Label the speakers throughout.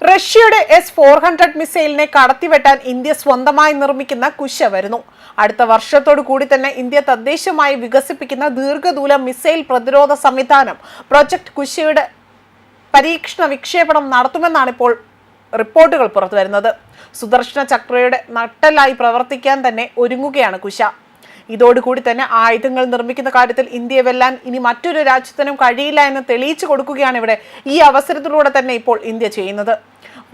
Speaker 1: റഷ്യയുടെ S four hundred മിസൈലിനെ കടത്തിവെട്ടാൻ ഇന്ത്യ സ്വന്തമായി നിർമ്മിക്കുന്ന കുശ വരുന്നു. അടുത്ത വർഷത്തോടു കൂടി തന്നെ ഇന്ത്യ തദ്ദേശമായി വികസിപ്പിക്കുന്ന ദീർഘദൂര മിസൈൽ പ്രതിരോധ സംവിധാനം പ്രൊജക്ട് കുശയുടെ പരീക്ഷണ വിക്ഷേപണം നടത്തുമെന്നാണ് ഇപ്പോൾ റിപ്പോർട്ടുകൾ പുറത്തുവരുന്നത്. സുദർശന ചക്രയുടെ നട്ടലായി പ്രവർത്തിക്കാൻ തന്നെ ഒരുങ്ങുകയാണ് കുശ. ഇതോടുകൂടി തന്നെ ആയുധങ്ങൾ നിർമ്മിക്കുന്ന കാര്യത്തിൽ ഇന്ത്യ വെല്ലാൻ ഇനി മറ്റൊരു രാജ്യത്തിനും കഴിയില്ല എന്ന് തെളിയിച്ചു കൊടുക്കുകയാണ് ഇവിടെ ഈ അവസരത്തിലൂടെ തന്നെ ഇപ്പോൾ ഇന്ത്യ ചെയ്യുന്നത്.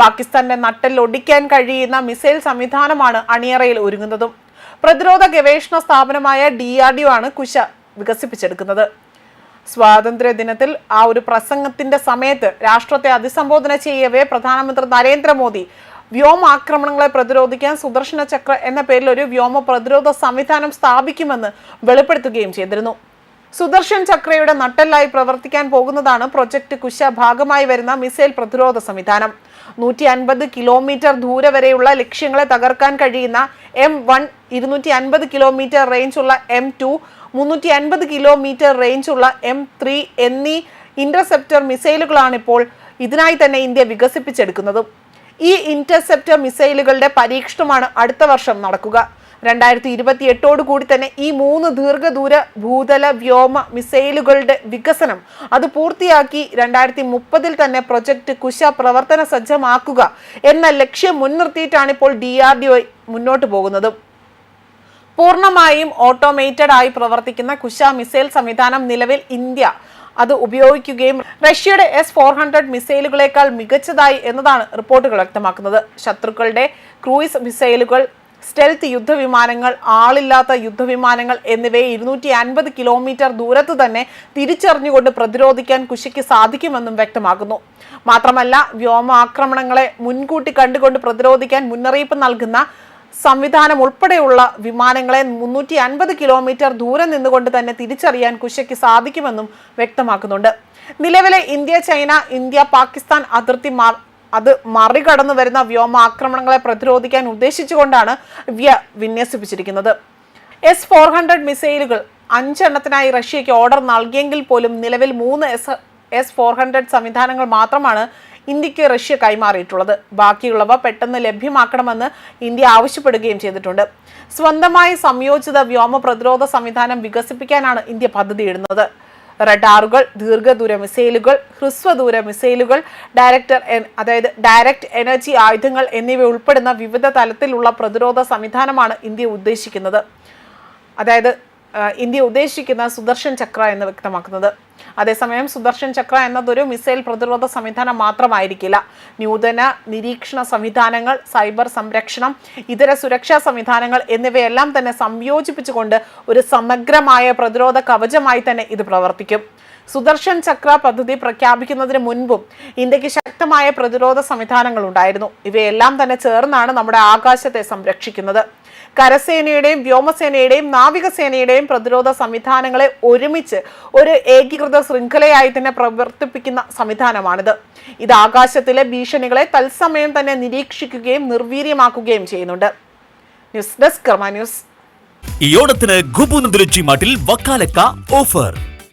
Speaker 1: പാകിസ്ഥാന്റെ നട്ടൽ ഒടിക്കാൻ കഴിയുന്ന മിസൈൽ സംവിധാനമാണ് അണിയറയിൽ ഒരുങ്ങുന്നതും. പ്രതിരോധ ഗവേഷണ സ്ഥാപനമായ ഡി ആർ ഡി ഒ ആണ് കുശ വികസിപ്പിച്ചെടുക്കുന്നത്. സ്വാതന്ത്ര്യ ദിനത്തിൽ ആ ഒരു പ്രസംഗത്തിന്റെ സമയത്ത് രാഷ്ട്രത്തെ അഭിസംബോധന ചെയ്യവേ പ്രധാനമന്ത്രി നരേന്ദ്രമോദി വ്യോമാക്രമണങ്ങളെ പ്രതിരോധിക്കാൻ സുദർശന ചക്ര എന്ന പേരിൽ ഒരു വ്യോമ പ്രതിരോധ സംവിധാനം സ്ഥാപിക്കുമെന്ന് വെളിപ്പെടുത്തുകയും ചെയ്തിരുന്നു. സുദർശൻ ചക്രയുടെ നട്ടെല്ലായി പ്രവർത്തിക്കാൻ പോകുന്നതാണ് പ്രൊജക്ട് കുശ ഭാഗമായി വരുന്ന മിസൈൽ പ്രതിരോധ സംവിധാനം. നൂറ്റി അൻപത് കിലോമീറ്റർ ദൂരെ വരെയുള്ള ലക്ഷ്യങ്ങളെ തകർക്കാൻ കഴിയുന്ന എം വൺ ഇരുന്നൂറ്റി അൻപത് കിലോമീറ്റർ റേഞ്ചുള്ള എം ടു മുന്നൂറ്റി അൻപത് കിലോമീറ്റർ റേഞ്ചുള്ള എം ത്രീ എന്നീ ഇന്റർസെപ്റ്റർ മിസൈലുകളാണ് ഇപ്പോൾ ഇതിനായി തന്നെ ഇന്ത്യ വികസിപ്പിച്ചെടുക്കുന്നത്. ഈ ഇന്റർസെപ്റ്റർ മിസൈലുകളുടെ പരീക്ഷണമാണ് അടുത്ത വർഷം നടക്കുക. രണ്ടായിരത്തി ഇരുപത്തി എട്ടോട് കൂടി തന്നെ ഈ മൂന്ന് ദീർഘദൂര ഭൂതല വ്യോമ മിസൈലുകളുടെ വികസനം അത് പൂർത്തിയാക്കി രണ്ടായിരത്തി മുപ്പതിൽ തന്നെ പ്രൊജക്ട് കുശ പ്രവർത്തന സജ്ജമാക്കുക എന്ന ലക്ഷ്യം മുൻനിർത്തിയിട്ടാണ് ഇപ്പോൾ ഡി ആർ ഡി ഒ മുന്നോട്ട് പോകുന്നത്. പൂർണമായും ഓട്ടോമേറ്റഡ് ആയി പ്രവർത്തിക്കുന്ന കുശ മിസൈൽ സംവിധാനം നിലവിൽ ഇന്ത്യ അത് ഉപയോഗിക്കുകയും റഷ്യയുടെ എസ് ഫോർ ഹൺഡ്രഡ് മിസൈലുകളേക്കാൾ മികച്ചതായി എന്നതാണ് റിപ്പോർട്ടുകൾ വ്യക്തമാക്കുന്നത്. ശത്രുക്കളുടെ ക്രൂയിസ് മിസൈലുകൾ സ്റ്റെൽത്ത് യുദ്ധവിമാനങ്ങൾ ആളില്ലാത്ത യുദ്ധവിമാനങ്ങൾ എന്നിവയെ ഇരുന്നൂറ്റി അൻപത് കിലോമീറ്റർ ദൂരത്ത് തന്നെ തിരിച്ചറിഞ്ഞുകൊണ്ട് പ്രതിരോധിക്കാൻ കുശിക്ക് സാധിക്കുമെന്നും വ്യക്തമാക്കുന്നു. മാത്രമല്ല വ്യോമാക്രമണങ്ങളെ മുൻകൂട്ടി കണ്ടുകൊണ്ട് പ്രതിരോധിക്കാൻ മുന്നറിയിപ്പ് നൽകുന്ന സംവിധാനം ഉൾപ്പെടെയുള്ള വിമാനങ്ങളെ മുന്നൂറ്റി അൻപത് കിലോമീറ്റർ ദൂരം നിന്നുകൊണ്ട് തന്നെ തിരിച്ചറിയാൻ കുശയ്ക്ക് സാധിക്കുമെന്നും വ്യക്തമാക്കുന്നുണ്ട്. നിലവിലെ ഇന്ത്യ ചൈന ഇന്ത്യ പാകിസ്ഥാൻ അതിർത്തി അത് മറികടന്നു വരുന്ന വ്യോമ ആക്രമണങ്ങളെ പ്രതിരോധിക്കാൻ ഉദ്ദേശിച്ചുകൊണ്ടാണ് വ്യ വിന്യസിപ്പിച്ചിരിക്കുന്നത്. എസ് ഫോർ ഹൺഡ്രഡ് മിസൈലുകൾ അഞ്ചെണ്ണത്തിനായി റഷ്യയ്ക്ക് ഓർഡർ നൽകിയെങ്കിൽ പോലും നിലവിൽ മൂന്ന് എസ് എസ് ഫോർ ഹൺഡ്രഡ് സംവിധാനങ്ങൾ മാത്രമാണ് ഇന്ത്യയ്ക്ക് റഷ്യ കൈമാറിയിട്ടുള്ളത്. ബാക്കിയുള്ളവ പെട്ടെന്ന് ലഭ്യമാക്കണമെന്ന് ഇന്ത്യ ആവശ്യപ്പെടുകയും ചെയ്തിട്ടുണ്ട്. സ്വന്തമായി സംയോജിത വ്യോമ പ്രതിരോധ സംവിധാനം വികസിപ്പിക്കാനാണ് ഇന്ത്യ പദ്ധതിയിടുന്നത്. റഡാറുകൾ ദീർഘദൂര മിസൈലുകൾ ഹ്രസ്വദൂര മിസൈലുകൾ ഡയറക്ടർ അതായത് ഡയറക്റ്റ് എനർജി ആയുധങ്ങൾ എന്നിവ ഉൾപ്പെടുന്ന വിവിധ തലത്തിലുള്ള പ്രതിരോധ സംവിധാനമാണ് ഇന്ത്യ ഉദ്ദേശിക്കുന്നത്. അതായത് ഇന്ത്യ ഉദ്ദേശിക്കുന്ന സുദർശൻ ചക്ര എന്ന് വ്യക്തമാക്കുന്നത്. അതേസമയം സുദർശൻ ചക്ര എന്നതൊരു മിസൈൽ പ്രതിരോധ സംവിധാനം മാത്രമായിരിക്കില്ല. നൂതന നിരീക്ഷണ സംവിധാനങ്ങൾ സൈബർ സംരക്ഷണം ഇതര സുരക്ഷാ സംവിധാനങ്ങൾ എന്നിവയെല്ലാം തന്നെ സംയോജിപ്പിച്ചുകൊണ്ട് ഒരു സമഗ്രമായ പ്രതിരോധ കവചമായി തന്നെ ഇത് പ്രവർത്തിക്കും. സുദർശൻ ചക്ര പദ്ധതി പ്രഖ്യാപിക്കുന്നതിന് മുൻപും ഇന്ത്യയ്ക്ക് ശക്തമായ പ്രതിരോധ സംവിധാനങ്ങൾ ഉണ്ടായിരുന്നു. ഇവയെല്ലാം തന്നെ ചേർന്നാണ് നമ്മുടെ ആകാശത്തെ സംരക്ഷിക്കുന്നത്. കരസേനയുടെയും വ്യോമസേനയുടെയും നാവികസേനയുടെയും പ്രതിരോധ സംവിധാനങ്ങളെ ഒരുമിച്ച് ഒരു ഏകീകൃത ശൃംഖലയായി തന്നെ പ്രവർത്തിപ്പിക്കുന്ന സംവിധാനമാണിത്. ഇത് ആകാശത്തിലെ ഭീഷണികളെ തത്സമയം തന്നെ നിരീക്ഷിക്കുകയും നിർവീര്യമാക്കുകയും ചെയ്യുന്നുണ്ട്. News desk news.
Speaker 2: ഈ ഓണത്തിന് ഗുബു മാട്ടിൽ വക്കാലക്ക ഓഫർ.